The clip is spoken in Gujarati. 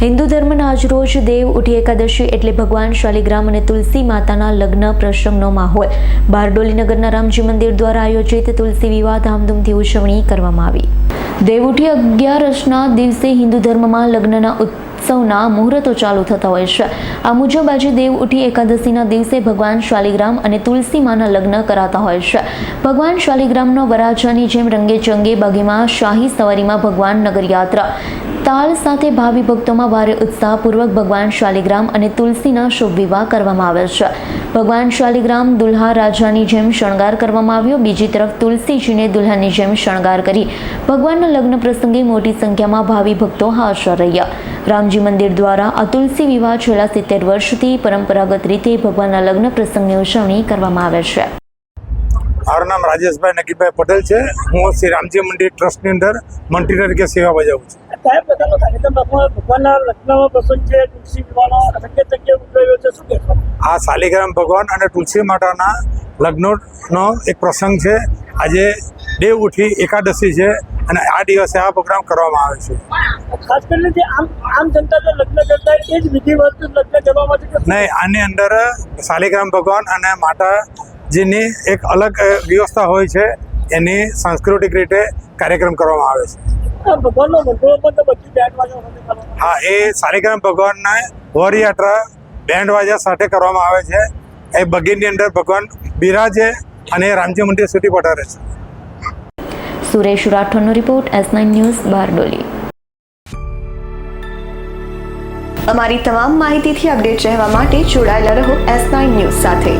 હિન્દુ ધર્મના આજરોજ દેવ ઉઠી એકાદશી એટલે ભગવાન શાલિગ્રામ અને તુલસી માતાના લગ્ન પ્રસંગનો માહોલ. બારડોલી નગરના રામજી મંદિર દ્વારા આયોજિત તુલસી વિવાહ ધામધૂમથી ઉજવણી કરવામાં આવી. દેવઉઠી અગિયારસના દિવસે હિન્દુ ધર્મમાં લગ્નના ઉત્સવના મુહૂર્તો ચાલુ થતા હોય છે. આ મુજબ આજે દેવ ઉઠી એકાદશીના દિવસે ભગવાન શાલિગ્રામ અને તુલસી માના લગ્ન કરાતા હોય છે. ભગવાન શાલિગ્રામનો વરાજાની જેમ રંગે ચંગે બગીમાં શાહી સવારીમાં ભગવાન નગરયાત્રા. તાલ સાથે ભાવિ ભક્તોમાં ભારે ઉત્સાહપૂર્વક ભગવાન શાલિગ્રામ અને તુલસીના શુભ વિવાહ કરવામાં આવે છે. ભગવાન શાલિગ્રામ દુલ્હા રાજાની જેમ શણગાર કરવામાં આવ્યો. બીજી તરફ તુલસીજીને દુલ્હાની જેમ શણગાર કરી ભગવાનના લગ્ન પ્રસંગે મોટી સંખ્યામાં ભાવિ ભક્તો હાજર રહ્યા. રામજી મંદિર દ્વારા આ તુલસી વિવાહ છેલ્લા સિત્તેર વર્ષથી પરંપરાગત રીતે ભગવાનના લગ્ન પ્રસંગની ઉજવણી કરવામાં આવે છે. મારું નામ રાજેશભાઈ નગીભાઈ પટેલ છે. હું શ્રી રામજી મંદિર ટ્રસ્ટની અંદર મંત્રી તરીકે સેવા બજાવું છું. કયા પ્રકારનો કાર્યક્રમ ભગવાનના લગ્નનો પ્રસંગ છે તુલસી વિવાહનો. શક્ય જગ્યાએ ઉજવાયો છે શું કહેશો? આ શાલિગ્રામ ભગવાન અને તુલસી માતાના લગ્નનો એક પ્રસંગ છે. આજે દેવ ઉઠી એકાદશી છે અને આ દિવસે આ પ્રોગ્રામ કરવામાં આવે છે. ખાસ કરીને જે આમ આમ જનતા જે લગ્ન કરતા એ જ વિધિવત લગ્ન કરવામાં નહીં આની અંદર શાલિગ્રામ ભગવાન અને માતાજીની એક અલગ વ્યવસ્થા હોય છે. એની સાંસ્કૃતિક રીતે કાર્યક્રમ કરવામાં આવે છે. ભગવાનનો મંડળો તો બધી બેન્ડ વાજા હા એ શાલિગ્રામ ભગવાનને વરયાત્રા બેન્ડ વાજા સાથે કરવામાં આવે છે. એ બગીની અંદર ભગવાન બિરાજે અને રામજી મંદિર સુધી પધારે છે. Suresh રાઠોડનો report S nine news Bardoli. અમારી તમામ માહિતીથી અપડેટ રહેવા માટે જોડાયેલા રહો એસ નાઇન ન્યૂઝ સાથે.